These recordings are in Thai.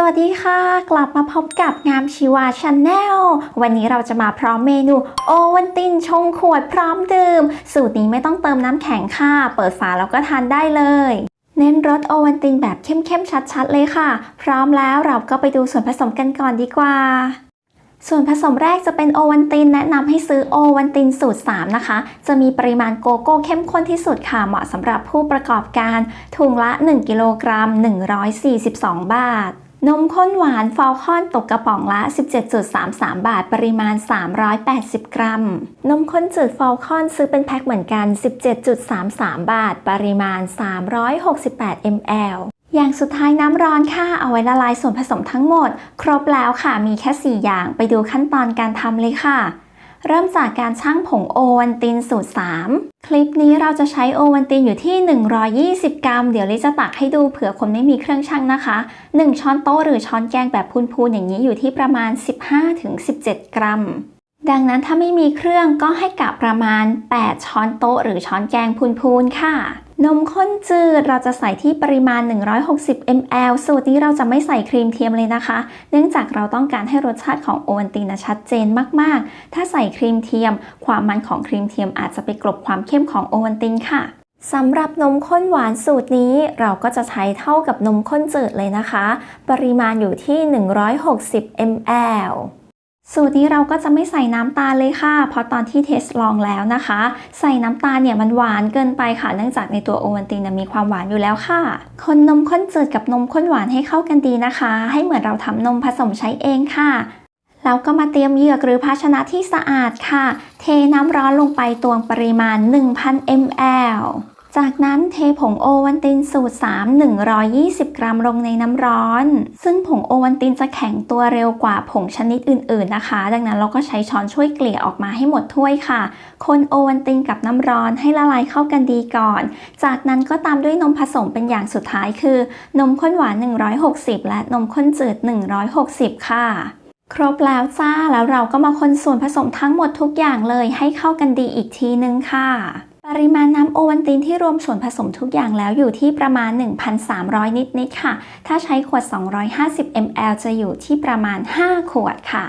สวัสดีค่ะ กลับมาพบกับงามชีวาชาแนลวันนี้เราจะมาพร้อมเมนูโอวันตินชงขวดพร้อมดื่ม สูตรนี้ไม่ต้องเติมน้ำแข็งค่ะ เปิดฝาแล้วก็ทานได้เลย เน้นรสโอวันตินแบบเข้มๆชัดๆเลยค่ะ พร้อมแล้วเราก็ไปดูส่วนผสมกันก่อนดีกว่าส่วนผสมแรกจะเป็นโอวันตินแนะนำให้ซื้อโอวันตินสูตร 3 นะคะ จะมีปริมาณโกโก้เข้มข้นที่สุดค่ะ เหมาะสำหรับผู้ประกอบการ ถุงละ 1 กิโลกรัม 142 บาท นมข้นหวานฟอลคอนตกกระป๋องละ 17.33 บาท ปริมาณ 380 กรัม นมข้นจืดฟอลคอนซื้อเป็นแพ็คเหมือนกัน 17.33 บาท ปริมาณ 368 ml อย่างสุดท้ายน้ำร้อนค่ะ เอาไว้ละลายส่วนผสมทั้งหมด ครบแล้วค่ะ มีแค่ 4 อย่าง ไปดูขั้นตอนการทำเลยค่ะ เริ่มจากการชั่งผงโอวันตินสูตร 3 คลิปนี้เราจะใช้โอวันตินอยู่ที่ 120 กรัม เดี๋ยวลิจะตักให้ดูเผื่อคนไม่มีเครื่องชั่งนะคะ 1 ช้อนโต๊ะหรือช้อนแกงแบบพูนๆอย่างนี้อยู่ที่ประมาณ 15-17 กรัม ดังนั้นถ้าไม่มีเครื่องก็ให้กะประมาณ 8 ช้อนโต๊ะหรือช้อนแกงพูนๆค่ะ นมข้นจืดเราจะใส่ที่ปริมาณ 160 ml สูตรนี้เราจะไม่ใส่ครีมเทียมเลยนะคะ เนื่องจากเราต้องการให้รสชาติของโอวัลตินชัดเจนมาก ๆ ถ้าใส่ครีมเทียม ความมันของครีมเทียมอาจจะไปกลบความเข้มของโอวัลตินค่ะสำหรับนมข้นหวานสูตรนี้เราก็จะใช้เท่ากับนมข้นจืดเลยนะคะ ปริมาณอยู่ที่ 160 ml สูตรนี้เราก็จะไม่ใส่น้ำตาลเลยค่ะ เพราะตอนที่เทสลองแล้วนะคะ ใส่น้ำตาลเนี่ยมันหวานเกินไปค่ะ เนื่องจากในตัวโอวัลตินนมีความหวานอยู่แล้วค่ะ คนนมข้นจืดกับนมข้นหวานให้เข้ากันดีนะคะ ให้เหมือนเราทำนมผสมใช้เองค่ะแล้วก็มาเตรียมเหยือกหรือภาชนะที่สะอาดค่ะ เทน้ำร้อนลงไปตวงปริมาณ 1,000 ml จากนั้นเทผงโอวันตินสูตร 3 120 กรัมลงในน้ำร้อน ซึ่งผงโอวันตินจะแข็งตัวเร็วกว่าผงชนิดอื่น ๆนะคะ ดังนั้นเราก็ใช้ช้อนช่วยเกลี่ยออกมาให้หมดถ้วยค่ะ คนโอวันตินกับน้ำร้อนให้ละลายเข้ากันดีก่อน จากนั้นก็ตามด้วยนมผสมเป็นอย่างสุดท้ายคือ นมข้นหวาน 160 และนมข้นจืด 160 ค่ะครบแล้วจ้า แล้วเราก็มาคนส่วนผสมทั้งหมดทุกอย่างเลยให้เข้ากันดีอีกทีนึงค่ะ ปริมาณน้ำโอวันตินที่รวมส่วนผสมทุกอย่างแล้วอยู่ที่ประมาณ 1,300 นิดๆค่ะ ถ้าใช้ขวด 250 ml จะอยู่ที่ประมาณ 5 ขวดค่ะ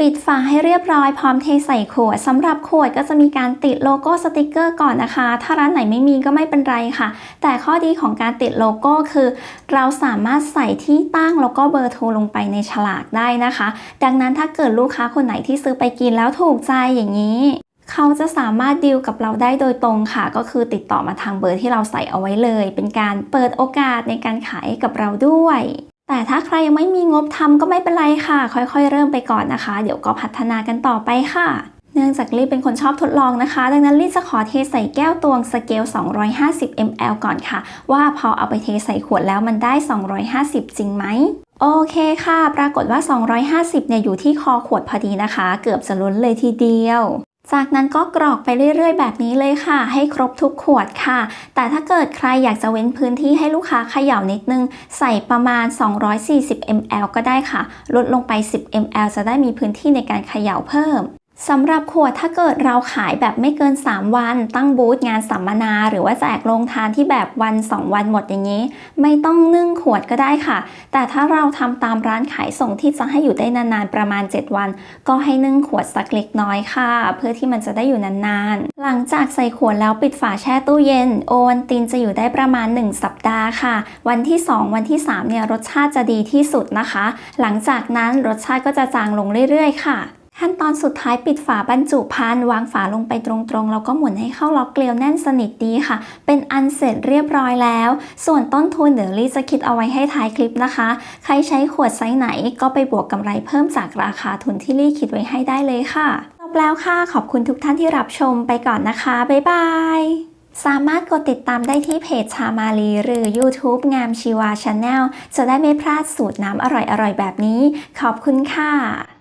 ปิดฝาให้เรียบร้อยพร้อมเทใส่ขวดสำหรับขวดก็จะมีการติดโลโก้สติกเกอร์ก่อนนะคะ ถ้าร้านไหนไม่มีก็ไม่เป็นไรค่ะ แต่ข้อดีของการติดโลโก้คือ เราสามารถใส่ที่ตั้งแล้วก็เบอร์โทรลงไปในฉลากได้นะคะ ดังนั้นถ้าเกิดลูกค้าคนไหนที่ซื้อไปกินแล้วถูกใจอย่างนี้ เขาจะสามารถดีลกับเราได้โดยตรงค่ะ ก็คือติดต่อมาทางเบอร์ที่เราใส่เอาไว้เลย เป็นการเปิดโอกาสในการขายกับเราด้วย แต่ถ้าใครยังไม่มีงบทำก็ไม่เป็นไรค่ะ ค่อยๆ เริ่มไปก่อนนะคะ เดี๋ยวก็พัฒนากันต่อไปค่ะเนื่องจากลี่เป็นคนชอบทดลองนะคะ ดังนั้นลี่จะขอเทใส่แก้วตวงสเกล 250 ml ก่อนค่ะ ว่าพอเอาไปเทใส่ขวดแล้วมันได้ 250 จริงไหม โอเคค่ะ ปรากฏว่า 250 เนี่ยอยู่ที่คอขวดพอดีนะคะ เกือบจะล้นเลยทีเดียว จากนั้นก็กรอกไปเรื่อยๆ แบบนี้เลยค่ะ ให้ครบทุกขวดค่ะ แต่ถ้าเกิดใครอยากจะเว้นพื้นที่ให้ลูกค้าเขย่านิดนึง ใส่ประมาณ 240 ml ก็ได้ค่ะ ลดลงไป 10 ml จะได้มีพื้นที่ในการเขย่าเพิ่ม สำหรับขวดถ้าเกิดเราขายแบบไม่เกิน 3 วัน ตั้งบูธงานสัมมนา หรือว่าแจกโรงทานที่แบบวัน 2 วันหมดอย่างนี้ ไม่ต้องนึ่งขวดก็ได้ค่ะ แต่ถ้าเราทำตามร้านขายส่งที่จะให้อยู่ได้นานๆประมาณ 7 วัน ก็ให้นึ่งขวดสักเล็กน้อยค่ะ เพื่อที่มันจะได้อยู่นานๆ หลังจากใส่ขวดแล้วปิดฝาแช่ตู้เย็น โอวันตินจะอยู่ได้ประมาณ 1 สัปดาห์ค่ะ วันที่ 2 วันที่3เนี่ยรสชาติจะดีที่สุดนะคะ หลังจากนั้นรสชาติก็จะจางลงเรื่อยๆ ค่ะ ขั้นตอนสุดท้ายปิดฝาบรรจุภัณฑ์วางฝาลงไปตรงๆ แล้วก็หมุนให้เข้าล็อกเกลียวแน่นสนิทดีค่ะ เป็นอันเสร็จเรียบร้อยแล้ว ส่วนต้นทุนเดี๋ยวลี่จะคิดเอาไว้ให้ท้ายคลิปนะคะ ใครใช้ขวดไซส์ไหนก็ไปบวกกำไรเพิ่มจากราคาทุนที่ลี่คิดไว้ให้ได้เลยค่ะจบแล้วค่ะ ขอบคุณทุกท่านที่รับชมไปก่อนนะคะ บ๊ายบายสามารถกดติดตามได้ที่เพจชามาลีหรือ YouTube งามชีวาชาแนลจะได้ไม่พลาดสูตรน้ำอร่อยๆแบบนี้ ขอบคุณค่ะ